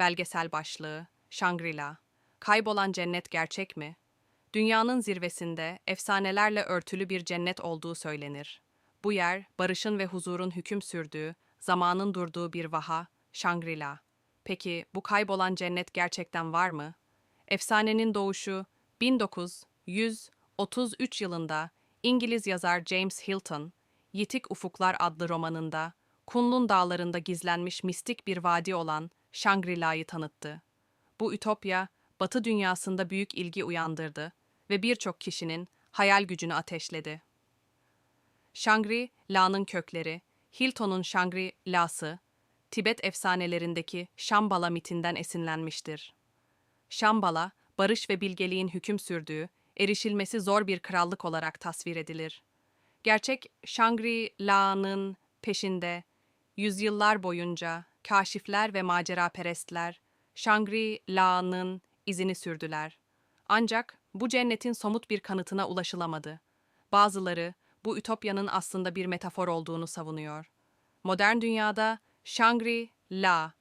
Belgesel başlığı Shangri-La Kaybolan cennet gerçek mi? Dünyanın zirvesinde efsanelerle örtülü bir cennet olduğu söylenir. Bu yer, barışın ve huzurun hüküm sürdüğü, zamanın durduğu bir vaha, Shangri-La. Peki bu kaybolan cennet gerçekten var mı? Efsanenin doğuşu 1933 yılında İngiliz yazar James Hilton, Yitik Ufuklar adlı romanında Kunlun dağlarında gizlenmiş mistik bir vadi olan Shangri-La'yı tanıttı. Bu ütopya, Batı dünyasında büyük ilgi uyandırdı ve birçok kişinin hayal gücünü ateşledi. Shangri-La'nın kökleri, Hilton'un Shangri-La'sı, Tibet efsanelerindeki Shambhala mitinden esinlenmiştir. Shambhala, barış ve bilgeliğin hüküm sürdüğü, erişilmesi zor bir krallık olarak tasvir edilir. Gerçek Shangri-La'nın peşinde yüzyıllar boyunca kaşifler ve maceraperestler Shangri-La'nın izini sürdüler. Ancak bu cennetin somut bir kanıtına ulaşılamadı. Bazıları bu ütopyanın aslında bir metafor olduğunu savunuyor. Modern dünyada Shangri-La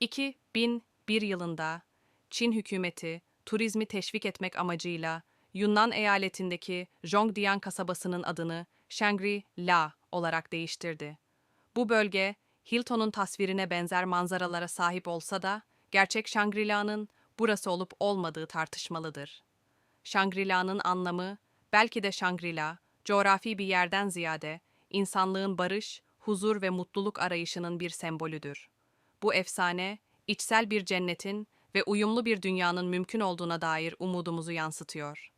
2001 yılında Çin hükümeti turizmi teşvik etmek amacıyla Yunnan eyaletindeki Zhongdian kasabasının adını Shangri-La olarak değiştirdi. Bu bölge Hilton'un tasvirine benzer manzaralara sahip olsa da gerçek Shangri-La'nın burası olup olmadığı tartışmalıdır. Shangri-La'nın anlamı belki de Shangri-La, coğrafi bir yerden ziyade insanlığın barış, huzur ve mutluluk arayışının bir sembolüdür. Bu efsane, içsel bir cennetin ve uyumlu bir dünyanın mümkün olduğuna dair umudumuzu yansıtıyor.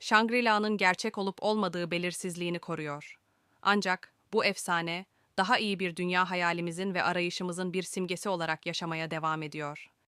Shangri-La'nın gerçek olup olmadığı belirsizliğini koruyor. Ancak bu efsane, daha iyi bir dünya hayalimizin ve arayışımızın bir simgesi olarak yaşamaya devam ediyor.